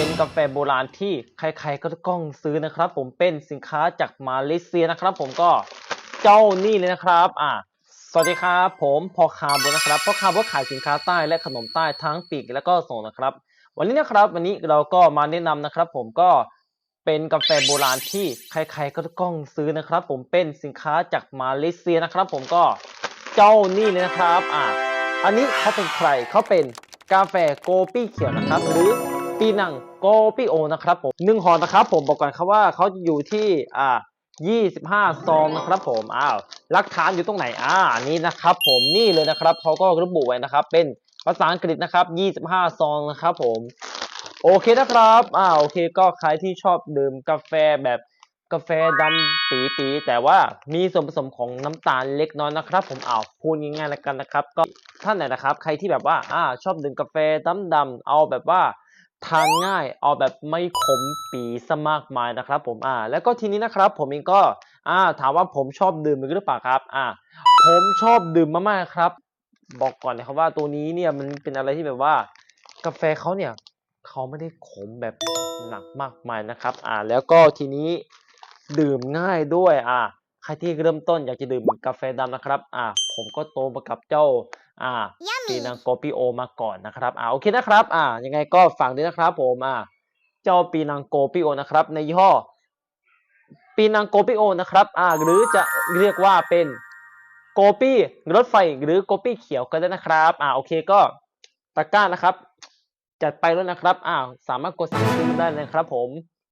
เป็นกาแฟโบราณที่ใครๆก็ต้องซื้อนะครับ ผมเป็นสินค้าจากมาเลเซียนะครับ ผมก็เจ้านี่เลยนะครับ อ่าสวัสดีครับผมพอคาร์บนะครับพอคาร์บขายสินค้าใต้และขนมใต้ทั้งปีกและก็ส่งนะครับ วันนี้นะครับ วันนี้เราก็มาแนะนำนะครับ ผมก็เป็นกาแฟโบราณที่ใครๆก็ต้องซื้อนะครับ ผมเป็นสินค้าจากมาเลเซียนะครับ ผมก็เจ้านี่เลยนะครับ อ่าอันนี้เขาเป็นใครเขาเป็นกาแฟโกปี้เขียวนะครับ หรือปีนัง โกปี้โอนะครับผมหนึ่งห่อนะครับผมบอกก่อนครับว่าเขาจะอยู่ที่อ่า25ซองนะครับผมอ้าวหลักฐานอยู่ตรงไหนอ่านี่นะครับผมนี่เลยนะครับเขาก็ระบุไว้นะครับ เป็นภาษาอังกฤษนะครับ25ซองนะครับผมโอเคนะครับอ่าโอเคก็ใครที่ชอบดื่มกาแฟแบบกาแฟดำปีปีแต่ว่ามีส่วนผสมของน้ำตาลเล็กน้อยนะครับ ผมอ้าวพูดง่ายๆแล้วกันนะครับ ก็ท่านไหนนะครับ ใครที่แบบว่าอ่าชอบดื่มกาแฟดำดำๆเอาแบบว่า ทานง่ายเอาแบบไม่ขมปีซะมากมายนะครับผมอ่าแล้วก็ทีนี้นะครับ ผมเองก็อ่าถามว่าผมชอบดื่มหรือเปล่าครับอ่าผมชอบดื่มมากๆครับ บอกก่อนนะครับว่าตัวนี้เนี่ยมันเป็นอะไรที่แบบว่า กาแฟเขาเนี่ยเขาไม่ได้ขมแบบหนักมากมายนะครับ อ่าแล้วก็ทีนี้ดื่มง่ายด้วยอ่า ครที่เริ่มต้นอยากจะดื่มกาแฟดำนะครับ อ่า ผมก็โตมากับเจ้า อ่าปีนังโกปิโอมาก่อนนะครับ อ่า โอเคนะครับ อ่า ยังไงก็ฝากด้วยนะครับ ผม อ่า เจ้าปีนังโกปิโอนะครับ ในยี่ห้อ ปีนังโกปิโอนะครับ อ่า หรือจะเรียกว่าเป็นโกปี้รถไฟหรือโกปี้เขียวก็ได้นะครับ อ่า โอเคก็ตะกร้านะครับ จัดไปแล้วนะครับ อ่า สามารถกดสั่งซื้อได้เลยนะครับ ผม